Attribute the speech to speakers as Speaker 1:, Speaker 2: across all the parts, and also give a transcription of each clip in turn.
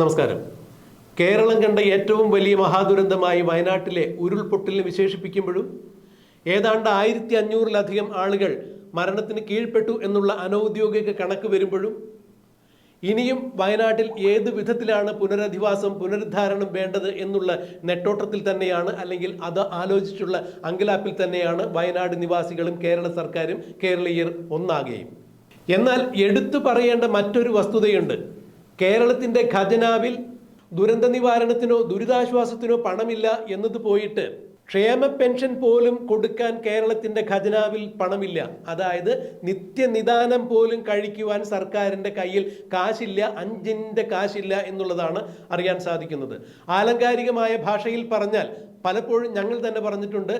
Speaker 1: നമസ്കാരം. കേരളം കണ്ട ഏറ്റവും വലിയ മഹാദുരന്തമായി വയനാട്ടിലെ ഉരുൾപൊട്ടലിനെ വിശേഷിപ്പിക്കുമ്പോഴും ഏതാണ്ട് ആയിരത്തി അഞ്ഞൂറിലധികം ആളുകൾ മരണത്തിന് കീഴ്പ്പെട്ടു എന്നുള്ള അനൗദ്യോഗിക കണക്ക് വരുമ്പോഴും ഇനിയും വയനാട്ടിൽ ഏത് വിധത്തിലാണ് പുനരധിവാസം പുനരുദ്ധാരണം വേണ്ടത് എന്നുള്ള നെട്ടോട്ടത്തിൽ തന്നെയാണ് അല്ലെങ്കിൽ അത് ആലോചിച്ചുള്ള അങ്കലാപ്പിൽ തന്നെയാണ് വയനാട് നിവാസികളും കേരള സർക്കാരും കേരളീയർ ഒന്നാകുകയും എന്നാൽ എടുത്തു പറയേണ്ട മറ്റൊരു വസ്തുതയുണ്ട്. കേരളത്തിന്റെ ഖജനാവിൽ ദുരന്ത നിവാരണത്തിനോ ദുരിതാശ്വാസത്തിനോ പണമില്ല എന്നത് പോയിട്ട് ക്ഷേമ പെൻഷൻ പോലും കൊടുക്കാൻ കേരളത്തിന്റെ ഖജനാവിൽ പണമില്ല. അതായത് നിത്യനിദാനം പോലും കഴിക്കുവാൻ സർക്കാരിന്റെ കയ്യിൽ കാശില്ല അഞ്ചിന്റെ കാശില്ല എന്നുള്ളതാണ് അറിയാൻ സാധിക്കുന്നത്. ആലങ്കാരികമായ ഭാഷയിൽ പറഞ്ഞാൽ പലപ്പോഴും ഞങ്ങൾ തന്നെ പറഞ്ഞിട്ടുണ്ട്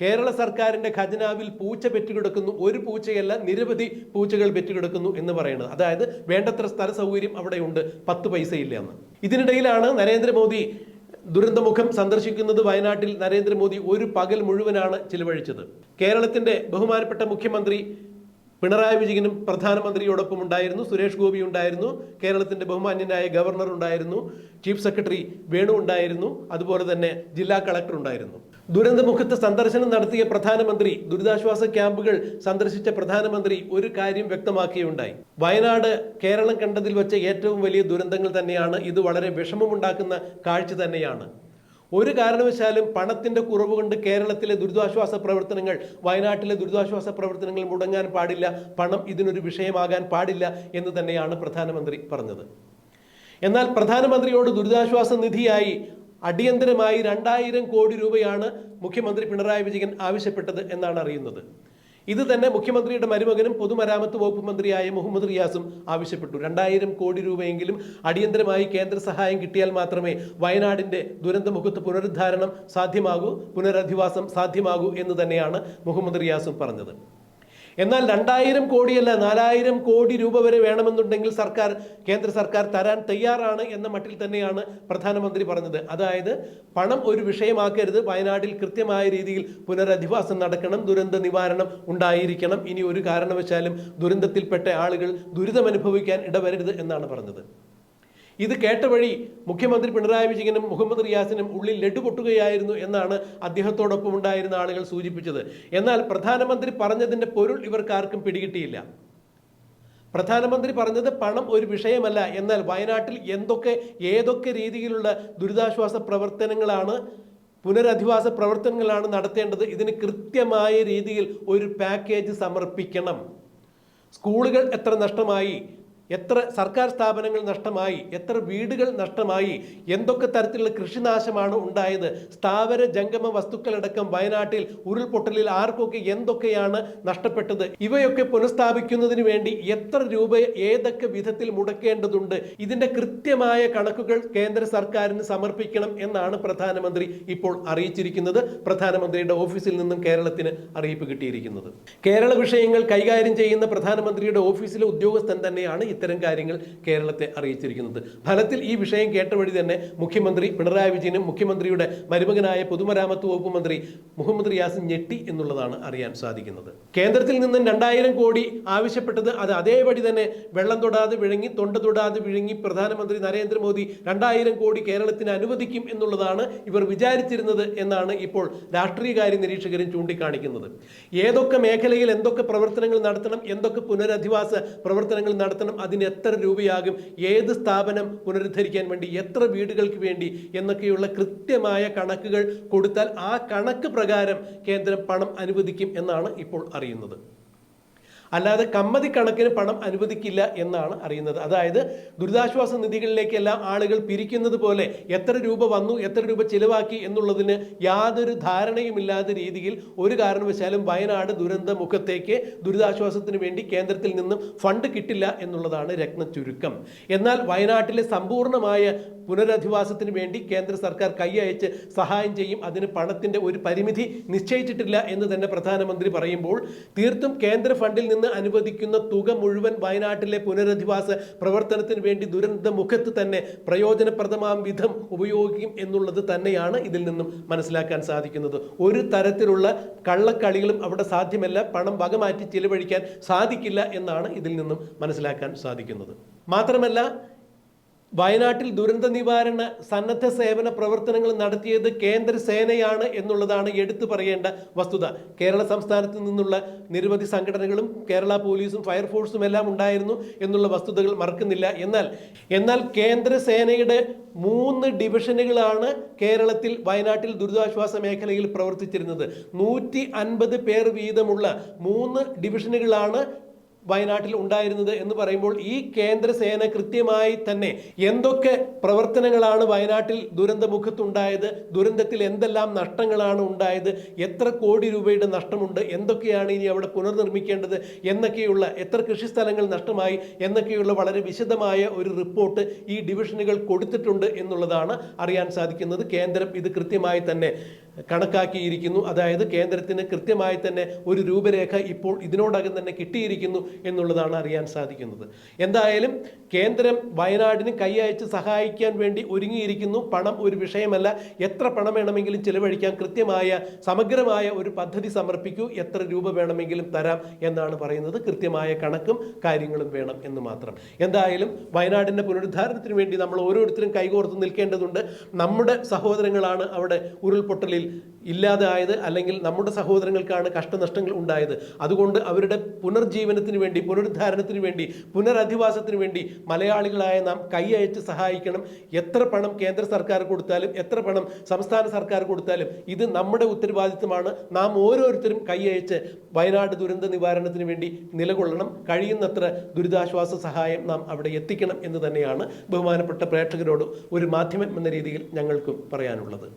Speaker 1: കേരള സർക്കാരിന്റെ ഖജനാവിൽ പൂച്ച പെറ്റുകിടക്കുന്നു. ഒരു പൂച്ചയല്ല നിരവധി പൂച്ചകൾ പെറ്റുകിടക്കുന്നു എന്ന് പറയുന്നത്. അതായത് വേണ്ടത്ര സ്ഥല സൗകര്യം അവിടെയുണ്ട്. പത്ത് പൈസയില്ല എന്ന്. ഇതിനിടയിലാണ് നരേന്ദ്രമോദി ദുരന്തമുഖം സന്ദർശിക്കുന്നത്. വയനാട്ടിൽ നരേന്ദ്രമോദി ഒരു പകൽ മുഴുവനാണ് ചിലവഴിച്ചത്. കേരളത്തിന്റെ ബഹുമാനപ്പെട്ട മുഖ്യമന്ത്രി പിണറായി വിജയനും പ്രധാനമന്ത്രിയോടൊപ്പം ഉണ്ടായിരുന്നു. സുരേഷ് ഗോപി ഉണ്ടായിരുന്നു. കേരളത്തിന്റെ ബഹുമാന്യനായ ഗവർണർ ഉണ്ടായിരുന്നു. ചീഫ് സെക്രട്ടറി വേണു ഉണ്ടായിരുന്നു. അതുപോലെ തന്നെ ജില്ലാ കളക്ടർ ഉണ്ടായിരുന്നു. ദുരന്തമുഖത്ത് സന്ദർശനം നടത്തിയ പ്രധാനമന്ത്രി ദുരിതാശ്വാസ ക്യാമ്പുകൾ സന്ദർശിച്ച പ്രധാനമന്ത്രി ഒരു കാര്യം വ്യക്തമാക്കുകയുണ്ടായി വയനാട് കേരളം കണ്ടതിൽ വെച്ച ഏറ്റവും വലിയ ദുരന്തങ്ങൾ തന്നെയാണ്. ഇത് വളരെ വിഷമമുണ്ടാക്കുന്ന കാഴ്ച തന്നെയാണ്. ഒരു കാരണവശാലും പണത്തിന്റെ കുറവ് കൊണ്ട് കേരളത്തിലെ ദുരിതാശ്വാസ പ്രവർത്തനങ്ങൾ വയനാട്ടിലെ ദുരിതാശ്വാസ പ്രവർത്തനങ്ങൾ മുടങ്ങാൻ പാടില്ല പണം ഇതിനൊരു വിഷയമാകാൻ പാടില്ല എന്ന് തന്നെയാണ് പ്രധാനമന്ത്രി പറഞ്ഞത്. എന്നാൽ പ്രധാനമന്ത്രിയോട് ദുരിതാശ്വാസ നിധിയായി അടിയന്തരമായി രണ്ടായിരം കോടി രൂപയാണ് മുഖ്യമന്ത്രി പിണറായി വിജയൻ ആവശ്യപ്പെട്ടത് എന്നാണ് അറിയുന്നത്. ഇത് തന്നെ മുഖ്യമന്ത്രിയുടെ മരുമകനും പൊതുമരാമത്ത് വകുപ്പ് മന്ത്രിയായ മുഹമ്മദ് റിയാസും ആവശ്യപ്പെട്ടു. രണ്ടായിരം കോടി രൂപയെങ്കിലും അടിയന്തരമായി കേന്ദ്ര സഹായം കിട്ടിയാൽ മാത്രമേ വയനാടിന്റെ ദുരന്തമുഖത്ത് പുനരുദ്ധാരണം സാധ്യമാകൂ പുനരധിവാസം സാധ്യമാകൂ എന്ന് തന്നെയാണ് മുഹമ്മദ് റിയാസും പറഞ്ഞത്. എന്നാൽ രണ്ടായിരം കോടിയല്ല നാലായിരം കോടി രൂപ വരെ വേണമെന്നുണ്ടെങ്കിൽ സർക്കാർ കേന്ദ്ര സർക്കാർ തരാൻ തയ്യാറാണ് എന്ന മട്ടിൽ തന്നെയാണ് പ്രധാനമന്ത്രി പറഞ്ഞത്. അതായത് പണം ഒരു വിഷയമാക്കരുത് വയനാട്ടിൽ കൃത്യമായ രീതിയിൽ പുനരധിവാസം നടക്കണം ദുരന്ത നിവാരണം ഉണ്ടായിരിക്കണം. ഇനി ഒരു കാരണവശാലും ദുരന്തത്തിൽപ്പെട്ട ആളുകൾ ദുരിതമനുഭവിക്കാൻ ഇടവരരുത് എന്നാണ് പറഞ്ഞത്. ഇത് കേട്ട വഴി മുഖ്യമന്ത്രി പിണറായി വിജയനും മുഹമ്മദ് റിയാസിനും ഉള്ളിൽ ലഡു പൊട്ടുകയായിരുന്നു എന്നാണ് അദ്ദേഹത്തോടൊപ്പം ഉണ്ടായിരുന്ന ആളുകൾ സൂചിപ്പിച്ചത്. എന്നാൽ പ്രധാനമന്ത്രി പറഞ്ഞതിന്റെ പൊരുൾ ഇവർക്കാർക്കും പിടികിട്ടിയില്ല. പ്രധാനമന്ത്രി പറഞ്ഞത് പണം ഒരു വിഷയമല്ല എന്നാൽ വയനാട്ടിൽ എന്തൊക്കെ ഏതൊക്കെ രീതിയിലുള്ള ദുരിതാശ്വാസ പ്രവർത്തനങ്ങളാണ് പുനരധിവാസ പ്രവർത്തനങ്ങളാണ് നടത്തേണ്ടത് ഇതിന് കൃത്യമായ രീതിയിൽ ഒരു പാക്കേജ് സമർപ്പിക്കണം. സ്കൂളുകൾ എത്ര നഷ്ടമായി എത്ര സർക്കാർ സ്ഥാപനങ്ങൾ നഷ്ടമായി എത്ര വീടുകൾ നഷ്ടമായി എന്തൊക്കെ തരത്തിലുള്ള കൃഷിനാശമാണ് ഉണ്ടായത് സ്ഥാവര ജംഗമ വസ്തുക്കളടക്കം വയനാട്ടിൽ ഉരുൾപൊട്ടലിൽ ആർക്കൊക്കെ എന്തൊക്കെയാണ് നഷ്ടപ്പെട്ടത് ഇവയൊക്കെ പുനഃസ്ഥാപിക്കുന്നതിന് വേണ്ടി എത്ര രൂപ ഏതൊക്കെ വിധത്തിൽ മുടക്കേണ്ടതുണ്ട് ഇതിന്റെ കൃത്യമായ കണക്കുകൾ കേന്ദ്ര സർക്കാരിന് സമർപ്പിക്കണം എന്നാണ് പ്രധാനമന്ത്രി ഇപ്പോൾ അറിയിച്ചിരിക്കുന്നത് പ്രധാനമന്ത്രിയുടെ ഓഫീസിൽ നിന്നും കേരളത്തിന് അറിയിപ്പ് കിട്ടിയിരിക്കുന്നത്. കേരള വിഷയങ്ങൾ കൈകാര്യം ചെയ്യുന്ന പ്രധാനമന്ത്രിയുടെ ഓഫീസിലെ ഉദ്യോഗസ്ഥൻ തന്നെയാണ് ഇത്തരം കാര്യങ്ങൾ കേരളത്തെ അറിയിച്ചിരിക്കുന്നത്. ഫലത്തിൽ ഈ വിഷയം കേട്ട വഴി തന്നെ മുഖ്യമന്ത്രി പിണറായി വിജയനും മുഖ്യമന്ത്രിയുടെ മരുമകനായ പൊതുമരാമത്ത് വകുപ്പ് മന്ത്രി മുഹമ്മദ് റിയാസ് ഞെട്ടി എന്നുള്ളതാണ് അറിയാൻ സാധിക്കുന്നത്. കേന്ദ്രത്തിൽ നിന്നും രണ്ടായിരം കോടി ആവശ്യപ്പെട്ടത് അത് അതേപടി തന്നെ വെള്ളം തൊടാതെ വിഴുങ്ങി തൊണ്ട തൊടാതെ വിഴുങ്ങി പ്രധാനമന്ത്രി നരേന്ദ്രമോദി രണ്ടായിരം കോടി കേരളത്തിന് അനുവദിക്കും എന്നുള്ളതാണ് ഇവർ വിചാരിച്ചിരുന്നത് എന്നാണ് ഇപ്പോൾ രാഷ്ട്രീയകാര്യ നിരീക്ഷകരും ചൂണ്ടിക്കാണിക്കുന്നത്. ഏതൊക്കെ മേഖലയിൽ എന്തൊക്കെ പ്രവർത്തനങ്ങൾ നടത്തണം എന്തൊക്കെ പുനരധിവാസ പ്രവർത്തനങ്ങൾ നടത്തണം അതിന് എത്ര രൂപയാകും? ഏത് സ്ഥാപനം പുനരുദ്ധരിക്കാൻ വേണ്ടി? എത്ര വീടുകൾക്ക് വേണ്ടി? എന്നൊക്കെയുള്ള കൃത്യമായ കണക്കുകൾ കൊടുത്താൽ ആ കണക്ക് പ്രകാരം കേന്ദ്രം പണം അനുവദിക്കും എന്നാണ് ഇപ്പോൾ അറിയുന്നത്. അല്ലാതെ കമ്മതി കണക്കിന് പണം അനുവദിക്കില്ല എന്നാണ് അറിയുന്നത്. അതായത് ദുരിതാശ്വാസ നിധികളിലേക്കെല്ലാം ആളുകൾ പിരിക്കുന്നത് പോലെ എത്ര രൂപ വന്നു എത്ര രൂപ ചിലവാക്കി എന്നുള്ളതിന് യാതൊരു ധാരണയുമില്ലാത്ത രീതിയിൽ ഒരു കാരണവശാലും വയനാട് ദുരന്ത മുഖത്തേക്ക് ദുരിതാശ്വാസത്തിന് വേണ്ടി കേന്ദ്രത്തിൽ നിന്നും ഫണ്ട് കിട്ടില്ല എന്നുള്ളതാണ് രത്ന ചുരുക്കം. എന്നാൽ വയനാട്ടിലെ സമ്പൂർണമായ പുനരധിവാസത്തിന് വേണ്ടി കേന്ദ്ര സർക്കാർ കൈയയച്ച് സഹായം ചെയ്യും. അതിന് പണത്തിന്റെ ഒരു പരിമിതി നിശ്ചയിച്ചിട്ടില്ല എന്ന് തന്നെ പ്രധാനമന്ത്രി പറയുമ്പോൾ തീർത്തും കേന്ദ്ര ഫണ്ടിൽ നിന്ന് അനുവദിക്കുന്ന തുക മുഴുവൻ വയനാട്ടിലെ പുനരധിവാസ പ്രവർത്തനത്തിന് വേണ്ടി ദുരന്ത മുഖത്ത് തന്നെ പ്രയോജനപ്രദമാം വിധം ഉപയോഗിക്കും എന്നുള്ളത് തന്നെയാണ് ഇതിൽ നിന്നും മനസ്സിലാക്കാൻ സാധിക്കുന്നത്. ഒരു തരത്തിലുള്ള കള്ളക്കളികളും അവിടെ സാധ്യമല്ല. പണം വകമാറ്റി ചിലവഴിക്കാൻ സാധിക്കില്ല എന്നാണ് ഇതിൽ നിന്നും മനസ്സിലാക്കാൻ സാധിക്കുന്നത്. മാത്രമല്ല വയനാട്ടിൽ ദുരന്ത നിവാരണ സന്നദ്ധ സേവന പ്രവർത്തനങ്ങൾ നടത്തിയത് കേന്ദ്ര സേനയാണ് എന്നുള്ളതാണ് എടുത്തു പറയേണ്ട വസ്തുത. കേരള സംസ്ഥാനത്ത് നിന്നുള്ള നിരവധി സംഘടനകളും കേരള പോലീസും ഫയർഫോഴ്സും എല്ലാം ഉണ്ടായിരുന്നു എന്നുള്ള വസ്തുതകൾ മറക്കുന്നില്ല. എന്നാൽ എന്നാൽ കേന്ദ്ര സേനയുടെ മൂന്ന് ഡിവിഷനുകളാണ് കേരളത്തിൽ വയനാട്ടിൽ ദുരിതാശ്വാസ മേഖലയിൽ പ്രവർത്തിച്ചിരുന്നത്. നൂറ്റി അൻപത് പേർ വീതമുള്ള മൂന്ന് ഡിവിഷനുകളാണ് വയനാട്ടിൽ ഉണ്ടായിരുന്നത് എന്ന് പറയുമ്പോൾ ഈ കേന്ദ്രസേന കൃത്യമായി തന്നെ എന്തൊക്കെ പ്രവർത്തനങ്ങളാണ് വയനാട്ടിൽ ദുരന്തമുഖത്തുണ്ടായത് ദുരന്തത്തിൽ എന്തെല്ലാം നഷ്ടങ്ങളാണ് ഉണ്ടായത് എത്ര കോടി രൂപയുടെ നഷ്ടമുണ്ട് എന്തൊക്കെയാണ് ഇനി അവിടെ പുനർനിർമ്മിക്കേണ്ടത് എന്നൊക്കെയുള്ള എത്ര കൃഷിസ്ഥലങ്ങൾ നഷ്ടമായി എന്നൊക്കെയുള്ള വളരെ വിശദമായ ഒരു റിപ്പോർട്ട് ഈ ഡിവിഷനുകൾ കൊടുത്തിട്ടുണ്ട് എന്നുള്ളതാണ് അറിയാൻ സാധിക്കുന്നത്. കേന്ദ്രം ഇത് കൃത്യമായി തന്നെ കണക്കാക്കിയിരിക്കുന്നു. അതായത് കേന്ദ്രത്തിന് കൃത്യമായി തന്നെ ഒരു രൂപരേഖ ഇപ്പോൾ ഇതിനോടകം തന്നെ കിട്ടിയിരിക്കുന്നു എന്നുള്ളതാണ് അറിയാൻ സാധിക്കുന്നത്. എന്തായാലും കേന്ദ്രം വയനാടിന് കൈയയച്ച് സഹായിക്കാൻ വേണ്ടി ഒരുങ്ങിയിരിക്കുന്നു. പണം ഒരു വിഷയമല്ല. എത്ര പണം വേണമെങ്കിലും ചിലവഴിക്കാൻ കൃത്യമായ സമഗ്രമായ ഒരു പദ്ധതി സമർപ്പിക്കൂ. എത്ര രൂപ വേണമെങ്കിലും തരാം എന്നാണ് പറയുന്നത്. കൃത്യമായ കണക്കും കാര്യങ്ങളും വേണം എന്ന് മാത്രം. എന്തായാലും വയനാടിന്റെ പുനരുദ്ധാരണത്തിന് വേണ്ടി നമ്മൾ ഓരോരുത്തരും കൈകോർത്ത് നിൽക്കേണ്ടതുണ്ട്. നമ്മുടെ സഹോദരങ്ങളാണ് അവിടെ ഉരുൾപൊട്ടലിൽ ഇല്ലാതായത് അല്ലെങ്കിൽ നമ്മുടെ സഹോദരങ്ങൾക്കാണ് കഷ്ടനഷ്ടങ്ങൾ ഉണ്ടായത്. അതുകൊണ്ട് അവരുടെ പുനർജീവനത്തിന് വേണ്ടി പുനരുദ്ധാരണത്തിന് വേണ്ടി പുനരധിവാസത്തിന് വേണ്ടി മലയാളികളായ നാം കൈയയച്ച് സഹായിക്കണം. എത്ര പണം കേന്ദ്ര സർക്കാർ കൊടുത്താലും എത്ര പണം സംസ്ഥാന സർക്കാർ കൊടുത്താലും ഇത് നമ്മുടെ ഉത്തരവാദിത്തമാണ് നാം ഓരോരുത്തരും കൈയയച്ച് വയനാട് ദുരന്ത നിവാരണത്തിന് വേണ്ടി നിലകൊള്ളണം. കഴിയുന്നത്ര ദുരിതാശ്വാസ സഹായം നാം അവിടെ എത്തിക്കണം എന്ന് തന്നെയാണ് ബഹുമാനപ്പെട്ട പ്രേക്ഷകരോട് ഒരു മാധ്യമം എന്ന രീതിയിൽ ഞങ്ങൾക്കും പറയാനുള്ളത്.